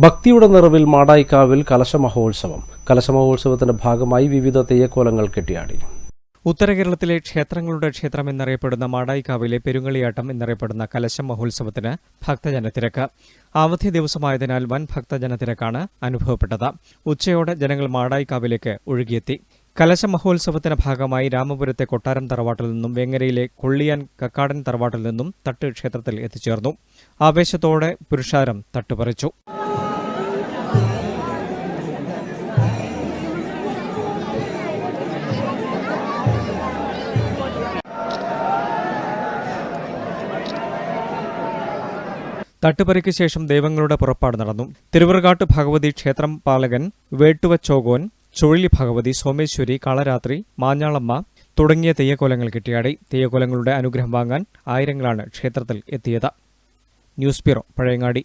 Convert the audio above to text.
ഭക്തിയുടെ നിറവിൽ മാടായിക്കാവിൽ കലശമഹോത്സവം. കലശമഹോത്സവത്തിന്റെ ഭാഗമായി വിവിധ തെയ്യക്കോലങ്ങൾ കെട്ടിയാടി. ഉത്തരകേരളത്തിലെ ക്ഷേത്രങ്ങളുടെ ക്ഷേത്രം എന്നറിയപ്പെടുന്ന മാടായിക്കാവിലെ പെരുങ്ങളിയാട്ടം എന്നറിയപ്പെടുന്ന കലശം മഹോത്സവത്തിന് ഭക്തജനത്തിരക്ക്. അവധി ദിവസമായതിനാൽ വൻ ഭക്തജനത്തിരക്കാണ് അനുഭവപ്പെട്ടത്. ഉച്ചയോടെ ജനങ്ങൾ മാടായിക്കാവിലേക്ക് ഒഴുകിയെത്തി. കലശ മഹോത്സവത്തിന്റെ ഭാഗമായി രാമപുരത്തെ കൊട്ടാരം തറവാട്ടിൽ നിന്നും വെങ്ങരയിലെ കൊള്ളിയാൻ കക്കാടൻ തറവാട്ടിൽ നിന്നും തട്ട് ക്ഷേത്രത്തിൽ എത്തിച്ചേർന്നു. ആവേശത്തോടെ പുരുഷാരം തട്ടുപറിച്ചു. തട്ടുപറിക്ക് ശേഷം ദൈവങ്ങളുടെ പുറപ്പാട് നടന്നു. തിരുവറുകാട്ട് ഭഗവതി ക്ഷേത്രം പാലകൻ വേട്ടുവച്ചോകോൻ ചുഴലി ഭഗവതി സോമേശ്വരി കളരാത്രി മാഞ്ഞാളമ്മ തുടങ്ങിയ തെയ്യക്കോലങ്ങൾ കിട്ടിയാടി. തെയ്യക്കോലങ്ങളുടെ അനുഗ്രഹം വാങ്ങാൻ ആയിരങ്ങളാണ് ക്ഷേത്രത്തിൽ എത്തിയത്. News bureau Pazhayangadi.